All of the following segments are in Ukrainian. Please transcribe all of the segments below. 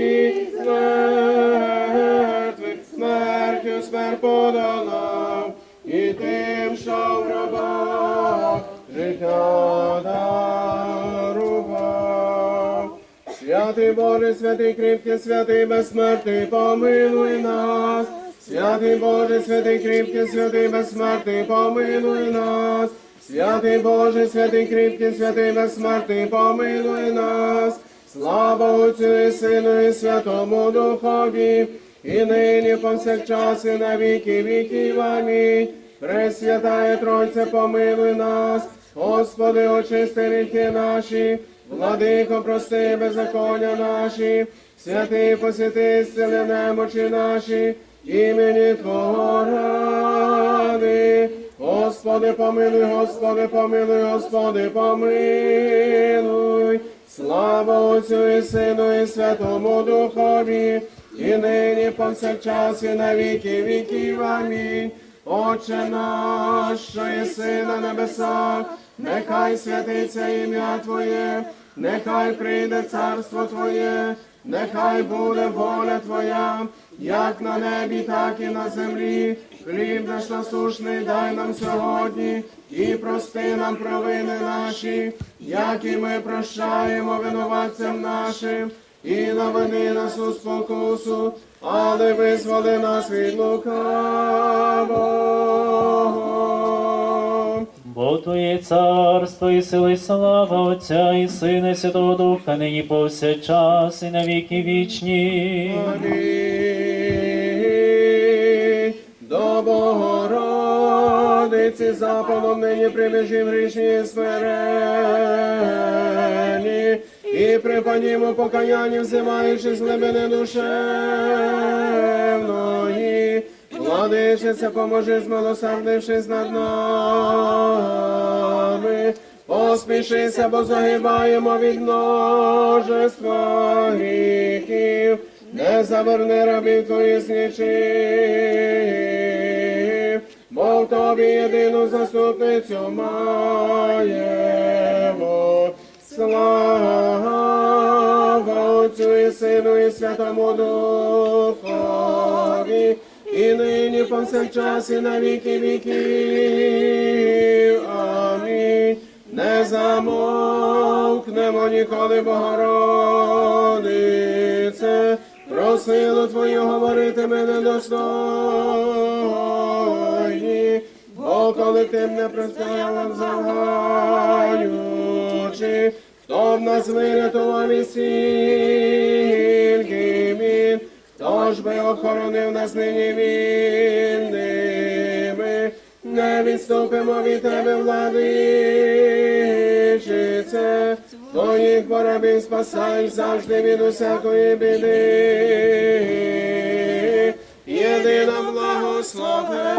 із мертвих, смерть подолав, і тим, що в гробах життя дарував. Святий Боже, святий кріпкий, святий безсмертний, помилуй нас. Святий Боже, святий кріпкий, святий безсмертний, помилуй нас. Святий Боже, святий кріпкий, святий безсмертний, помилуй нас. Слава Отцю і Сину і Святому Духові, і нині повсякчас і на віки віків. Амінь. Пресвятає Тройце, помилуй нас, Господи, очисти гріхи наші, владико, прости беззаконня наші, святий посвяти, зціли немочі наші, імені Твого ради. Господи, помилуй, Господи, помилуй, Господи, помилуй. Слава Отцю і Сину і Святому Духові, і нині повсякчас і на віки віків. Амінь. Отче наш, що єси на небесах, нехай святиться ім'я Твоє, нехай прийде царство Твоє, нехай буде воля Твоя, як на небі, так і на землі. Хліб наш насушний дай нам сьогодні, і прости нам провини наші, як і ми прощаємо винуватцям нашим, і навини нас у спокусу, але визволи нас від лукавого. Бо Твоє царство і сили, і слава Отця і Сина, Святого Духа, нині повсякчас і на віки вічні. Амінь. До Богородиці заполом нині прибіжім грішні смирені, і припадімо покаянні, взиваючи з глибини душевної. Владичиця, поможи, змилосердившись над нами. Поспішися, бо загибаємо від множества гріхів. Не заверни рабів твої знічив, бо в тобі єдину заступницю маємо. Слава Отцю і Сину і Святому Духові, і нині повсякчас і на віки віків. Амінь. Не замовкнемо ніколи, Богородице, про силу Твою говоритиме недостойні, бо коли ти мене простояла завгаючи, хто б нас вирятував і він, хто би охоронив нас нині вільними, не відступимо від тебе, владичице, твоїх порабів спасай завжди від усякої біди. Єдина благословена.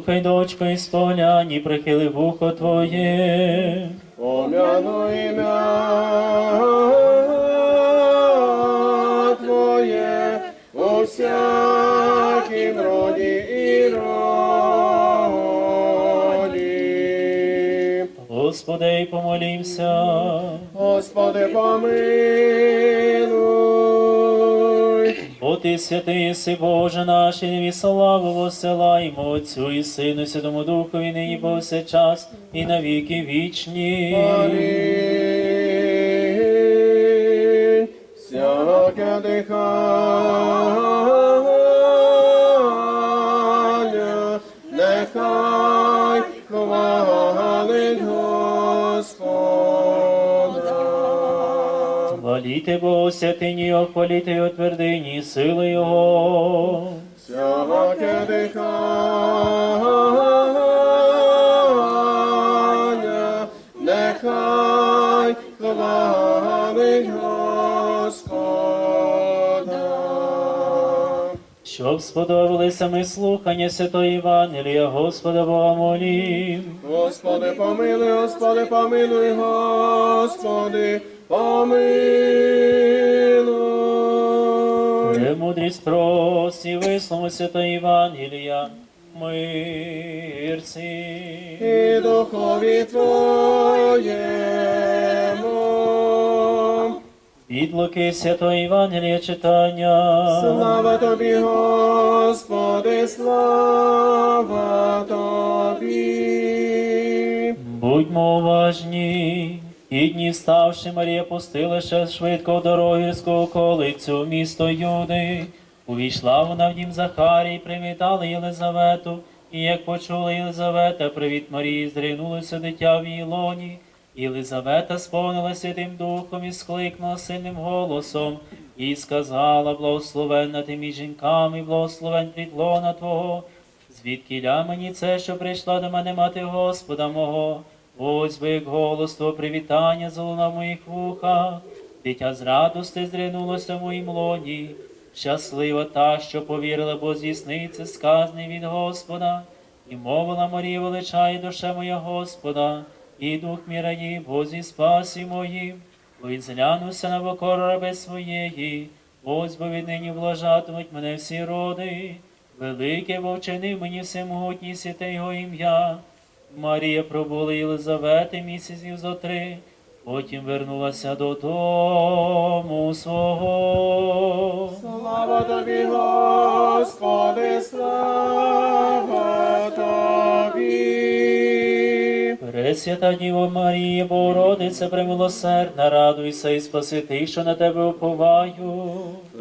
Слухай, дочко, і споляні, прихили вухо Твоє. Пом'яну ім'я Твоє у всякім роді і роді. Господи, помолімся. Господи, помилуй. Ти святий си Боже наш, і славу посилаємо Отцю і Сину, і Святому Духові, нині повсякчас, і на віки вічні. Амінь. Всяке дихання, Хваліте Бога святині, Його, хваліте Його твердині, сили Його. Всяке дихання, нехай хвалить Господа. Щоб сподобалися ми слухання Святої Євангелія, Господа Бога молім. Господи, помилуй, Господи, помилуй, Господи, помилуй. Премудрість прості, вислову Святої Євангелія, мирці. І духові Твоєму. Від Луки Святої Євангелія читання. Слава Тобі, Господи, слава Тобі. Будьмо уважні. І дні вставши, Марія пустила ще швидко в дорогу околицю, місто Юди. Увійшла вона в дім Захарії, привітала Єлизавету, і як почула Єлизавета, привіт Марії, зринулося дитя в її лоні. Єлизавета сповнила Святим Духом і скликнула сильним голосом, і сказала, благословенна ти між жінками, благословен плітлона Твого. Звідки ля мені це, що прийшла до мене мати Господа мого? Ось би голос Твого привітання залунав в моїх вухах. Дитя з радости зринулося в моїм лоні. Щаслива та, що повірила, бо здійсниться сказаний від Господа. І мовила Марія, величає душа моя Господа, і дух мій раді, бо зі спасі моїм. Бо він зглянувся на покору раби своєї, ось бо віднині блажатимуть мене всі роди. Велике бо вчинив мені всемогутній святе його ім'я. Марія пробула Єлизавети місяців зо три, потім вернулася додому свого. Слава Тобі, Господи, слава Тобі. Пресвята Діво Марія, Богородице, премилосердна, радуйся і спаси тих, що на тебе уповаю.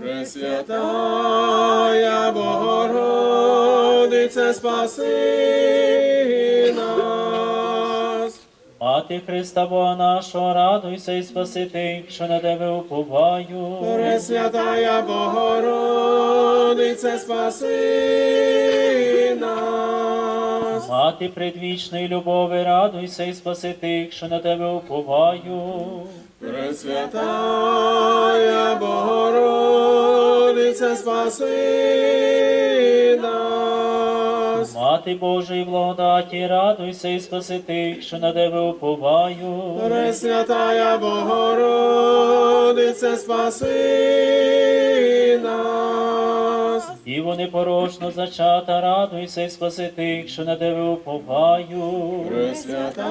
Пресвятая Богородице, спаси Мати Христа Бога нашого, радуйся і спаси тих, що на тебе уповаю. Пресвятая Богородице, спаси нас. Мати предвічної любові, радуйся і спаси тих, що на тебе уповаю. Пресвятая Богородице, спаси Мати Божої благодаті, радуйся і спаси тих, що на тебе уповаю. Пресвятая Богородице, спаси нас. Діво непорочно зачата, радуйся і спаси тих, що на тебе уповаю. Пресвятая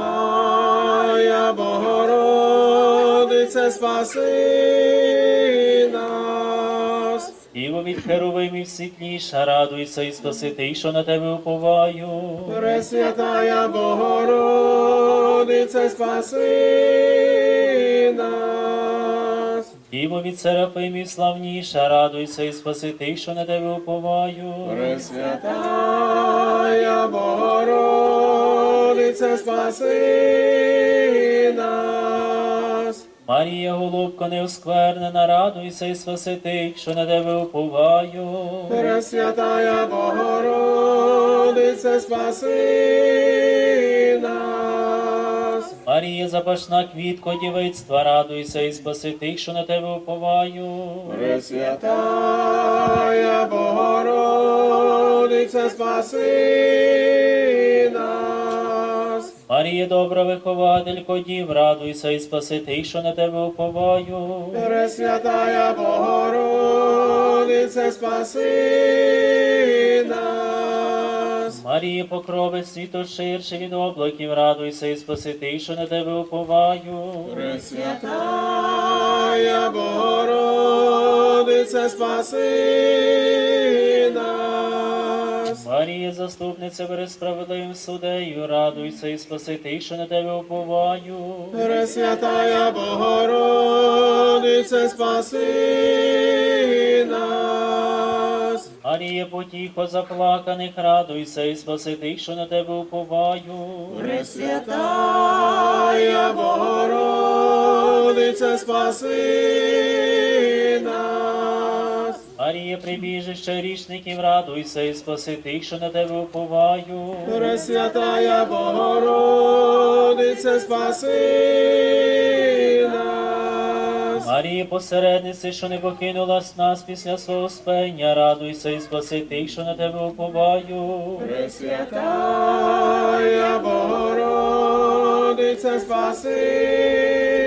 Богородице, спаси від херовимів світліша, радуйся і спаси тих, що на тебе уповаю. Пресвятая Богородице, спаси нас. Діво від серафимів славніша, радуйся і спаси тих, що на тебе уповаю. Пресвятая Богородице, спаси нас. Марія, голубко неосквернена, радуйся і спаси тих, що на тебе уповаю. Пресвятая Богородице, спаси нас. Марія, запашна квітко дівицтва, радуйся і спаси тих, що на тебе уповаю. Пресвятая Богородице, спаси нас. Марія, добра вихователько дів, радуйся і спаси тих, що на тебе уповаю. Пресвятая Богородице, спаси нас. Марія, покрови світу ширше від облаків, радуйся і спаси тих, що на тебе уповаю. Пресвятая Богородице, спаси Марія, заступниця перед справедливим судею, радуйся і спаси тих, що на тебе уповаю. Пресвятая Богородице, спаси нас. Марія, потіхо заплаканих, радуйся і спаси тих, що на тебе уповаю. Пресвятая Богородице, спаси нас. Марія, прибіжище грішників, радуйся і спаси тих, що на тебе уповаю. Пресвятая Богородице, спаси нас. Марія, посередниці, що не покинула нас після свого спення, радуйся і спаси тих, що на тебе уповаю. Пресвятая Богородице, спаси нас.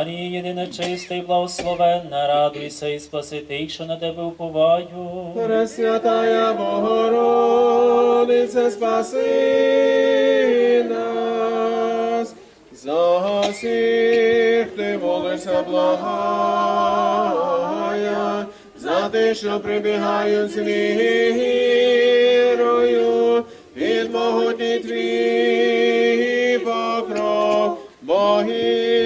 Марія, єдина чиста і благословенна, радуйся і спаси тих, що на тебе уповаю. Пресвятая Богородице, спаси нас. За всіх ти молишся благая, за те, що прибігають з вірою, під могутній твій покров, боги,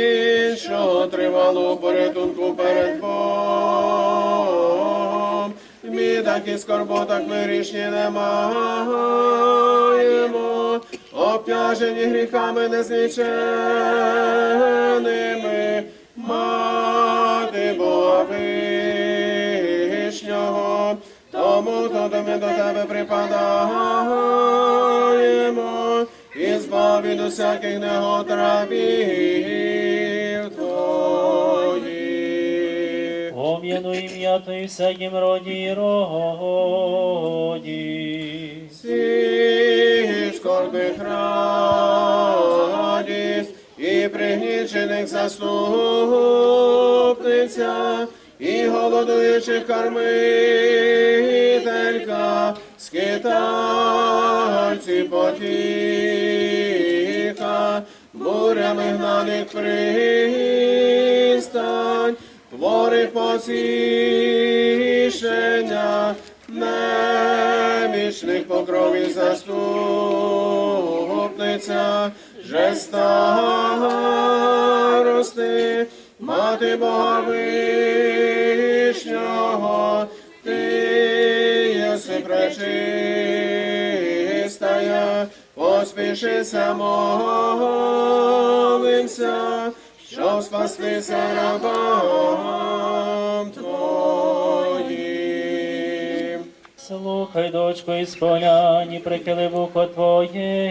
що порятунку перед Богом. В бідах і скорботах вирішні не маємо, обтяжені гріхами незліченими, мати Бога вишнього, тому то до ми до тебе припадаємо, і збав від усяких неготрабів Твоє всяким роді роді. всіх скорбних радість і пригнічених заступниця, і голодуючих кормителька, скитальці потіха, бурями гнаних пристань, творих посішення, немічних покровів заступниця, же старости, мати Бога вишнього, ти єси пречистая, поспішися молимся, щоб спастися рабам твоїм. Слухай, дочко, із поляні, прихили вухо Твоє.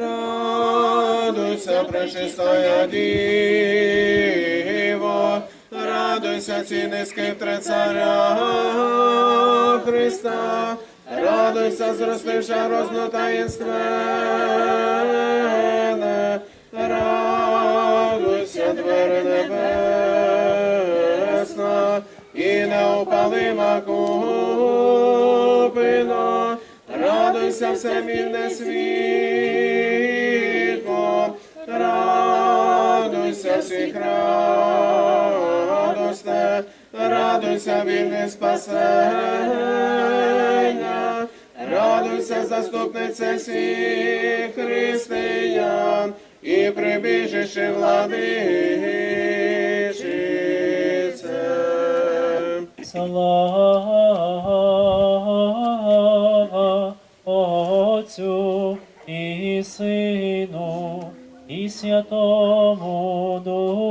Радуйся, пречистая Діво, радуйся, ціни скиптре царя Христа, радуйся, зростивша рознута єственне, радуйся, всемільне світло, радуйся всіх радосте, радуйся, вільне спасення, радуйся, заступниця всіх християн, і прибіжище владичице. Слава Сину і Святому Духу.